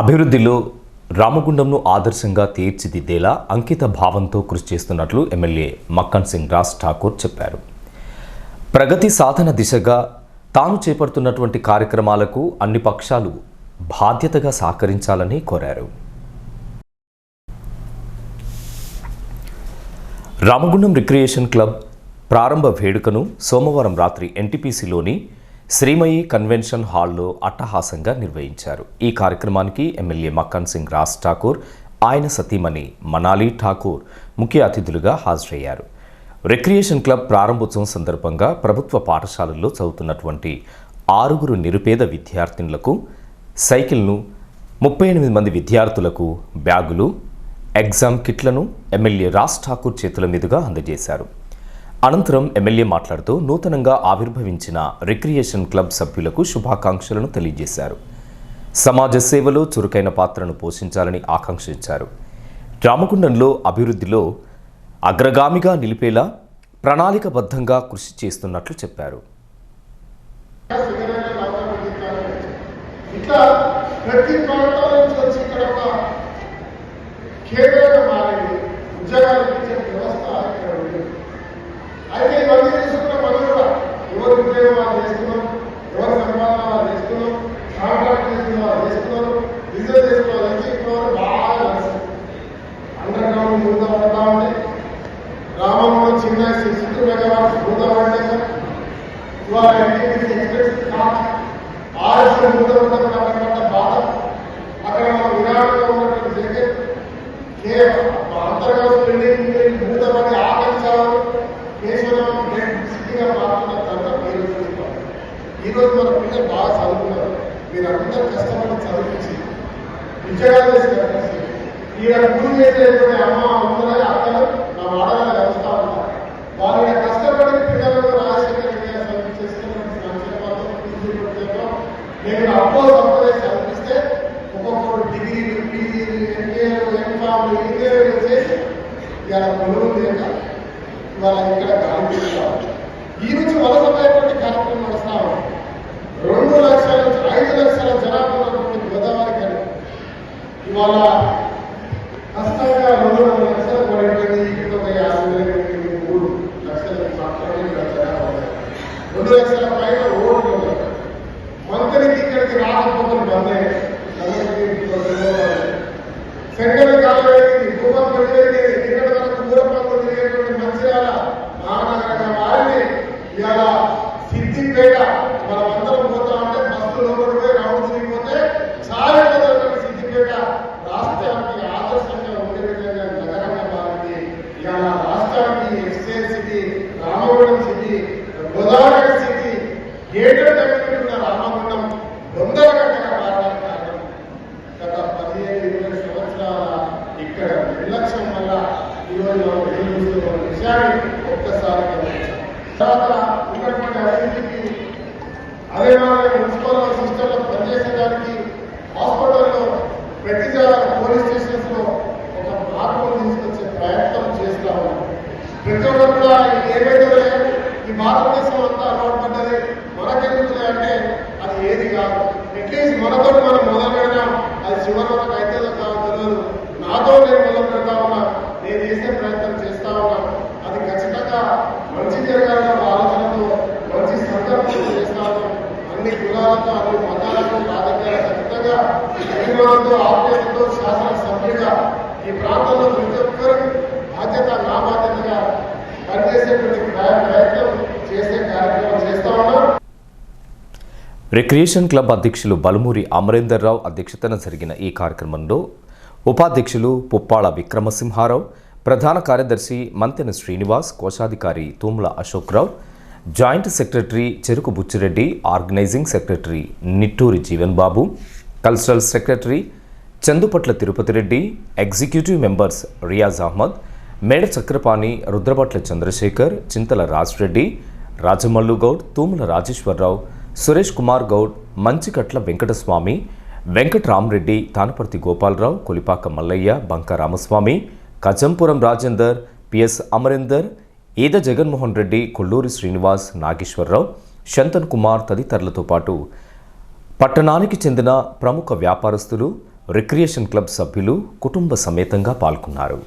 అభివృద్ధిలో రామగుండంను ఆదర్శంగా తీర్చిదిద్దేలా అంకిత భావంతో కృషి చేస్తున్నట్లు ఎమ్మెల్యే మక్కన్ సింగ్ రాజ్ ఠాకూర్ చెప్పారు. ప్రగతి సాధన దిశగా తాను చేపడుతున్నటువంటి కార్యక్రమాలకు అన్ని పక్షాలు బాధ్యతగా సహకరించాలని కోరారు. రామగుండం రిక్రియేషన్ క్లబ్ ప్రారంభ వేడుకను సోమవారం రాత్రి ఎన్టీపీసీలోని శ్రీమయి కన్వెన్షన్ హాల్లో అట్టహాసంగా నిర్వహించారు. ఈ కార్యక్రమానికి ఎమ్మెల్యే మక్కన్ సింగ్ రాజ్ ఠాకూర్ ఆయన సతీమణి మనాలి ఠాకూర్ ముఖ్య అతిథులుగా హాజరయ్యారు. రిక్రియేషన్ క్లబ్ ప్రారంభోత్సవం సందర్భంగా ప్రభుత్వ పాఠశాలల్లో చదువుతున్నటువంటి ఆరుగురు నిరుపేద విద్యార్థినులకు సైకిల్ను ముప్పై ఎనిమిది మంది విద్యార్థులకు బ్యాగులు ఎగ్జామ్ కిట్లను ఎమ్మెల్యే రాజ్ ఠాకూర్ చేతుల మీదుగా అందజేశారు. అనంతరం ఎమ్మెల్యే మాట్లాడుతూ నూతనంగా ఆవిర్భవించిన రిక్రియేషన్ క్లబ్ సభ్యులకు శుభాకాంక్షలను తెలియజేశారు. సమాజ సేవలో చురుకైన పాత్రను పోషించాలని ఆకాంక్షించారు. రామగుండంలో అభివృద్ధిలో అగ్రగామిగా నిలిపేలా ప్రణాళికబద్ధంగా కృషి చేస్తున్నట్లు చెప్పారు. ప్రతి ప్రాంతాల నుంచి వచ్చి ఇక్కడ ఒక కేంద్రంగా మారింది ఉద్యోగాలు ఇచ్చే వ్యవస్థ ఇక్కడ ఉంది అయితే ఇవన్నీ తీసుకున్న మనం కూడా ఎవరు వాళ్ళు చేస్తున్నాం ఎవరు సంపాదన వాళ్ళు చేస్తున్నాం కాంట్రాక్ట్ చేసుకున్న వాళ్ళు బిజినెస్ చేసుకున్న వాళ్ళు బాగా అండర్ గ్రౌండ్ పడతా గ్రామంలో చిన్న సిక్స్టీ మెగావాట్స్ ఇవాళ ఎన్టీపీసీ ఎక్స్ప్రెస్ ఆర్ఎస్ ఈరోజు మన పిల్లలు బాగా చదువుకున్నారు. మీరు అందరూ కష్టపడి చదివించి విజయాలు చేసి ఈయన పూజ చేసేటువంటి అమ్మ అమ్మలే అక్కలు నా వాడగా వ్యవస్థ ఉంటారు వాళ్ళు కష్టపడి పిల్లలకు రాజశేఖర విద్యాసం చేస్తున్నటువంటి నేను అప్పో సంపద చదివిస్తే ఒక్కొక్కరు డిగ్రీలు పీజీలు ఎంఏలు ఎంఫామ్లు ఇంజనీర్లు చేసి ఇవాళ కొలువు లేక ఇవాళ ఇక్కడ గాలి ఈ నుంచి వలసపోయేటువంటి ఇవాళ కష్టంగా రెండు రెండు లక్షల పడేటువంటి ఇక్కడ ఒక యాభై వేల నుండి మూడు లక్షల మాత్రమే ఇక్కడ జనాభా ఉన్నారు. రెండు లక్షల పైన ఓట్లు ఉన్నాయి మంత్రికి ఇక్కడికి రాకపోతే బందే సెంట్రల్ కాలేజీ భూమం రాష్ట్రానికి ఆదర్శంగా ఉండే విధంగా నగరంగా మారింది. ఇవాళ రాష్ట్రానికి city Ramagundam city Godavari city ఉన్న రామగుండం మారడానికి కారణం. గత పదిహేను ఇరవై సంవత్సరాల ఇక్కడ నిర్లక్ష్యం వల్ల ఈరోజు మనం ఎదురు విషయాన్ని ఒక్కసారి గమనించాం. తర్వాత ఉన్నటువంటి అభివృద్ధికి అదే మాదిరిగా మున్సిపల్ సిస్టంలో పనిచేసేదానికి హాస్పిటల్లో పోలీస్ స్టేషన్స్ ఒక మార్పును తీసుకొచ్చే ప్రయత్నం చేస్తా ఉన్నాం ప్రతి ఒక్కరు కూడా ఏవైతే ఈ భారతదేశం అంతా అలవాటు పడ్డది మనకెందుకులే అంటే అది ఏది కాదు. అట్లీస్ట్ మనతో మనం మొదలు పెడతాం అది చివరి వరకు అయితే కాదు నాతో నేను మొదలు పెడతా ఉన్నా. నేను చేసే ప్రయత్నం చేస్తా ఉన్నా. అది ఖచ్చితంగా మంచి జరగాలన్న ఆలోచనతో మంచి సందర్భం చేస్తాను అన్ని కులాలతో అన్ని మతాలతో రాజకీయాలు ఖచ్చితంగా అభిమానంతో ఆప్యాయతతో శాసన సభ్యుడిగా ఈ ప్రాంతంలో ప్రతి ఒక్కరు బాధ్యత నా బాధ్యతగా పనిచేసేటువంటి ప్రయత్నం చేసే కార్యక్రమం చేస్తా ఉన్నాం. రిక్రియేషన్ క్లబ్ అధ్యక్షులు బలమూరి అమరేందర్ రావు అధ్యక్షతన జరిగిన ఈ కార్యక్రమంలో ఉపాధ్యక్షులు పుప్పాళ విక్రమసింహారావు ప్రధాన కార్యదర్శి మంతెన శ్రీనివాస్ కోశాధికారి తూముల Ashokrao joint secretary Cheruku Buchireddy organising secretary Nitturi Jeevan Babu cultural secretary Chandupatla Tirupati Reddy executive members Riyaz Ahmed Meda Chakrapani Rudrapatla Chandrasekhar చింతల రాజ్రెడ్డి రాజమల్లు గౌడ్ తూముల రాజేశ్వరరావు సురేష్ కుమార్ గౌడ్ మంచికట్ల వెంకటస్వామి వెంకట్రామరెడ్డి తానపర్తి గోపాలరావు కొలిపాక మల్లయ్య బంక రామస్వామి కజంపురం రాజేందర్ పిఎస్ అమరేందర్ ఈద జగన్మోహన్ రెడ్డి కొల్లూరి శ్రీనివాస్ నాగేశ్వరరావు శంతన్ కుమార్ తదితరులతో పాటు పట్టణానికి చెందిన ప్రముఖ వ్యాపారస్తులు రిక్రియేషన్ క్లబ్ సభ్యులు కుటుంబ సమేతంగా పాల్గొన్నారు.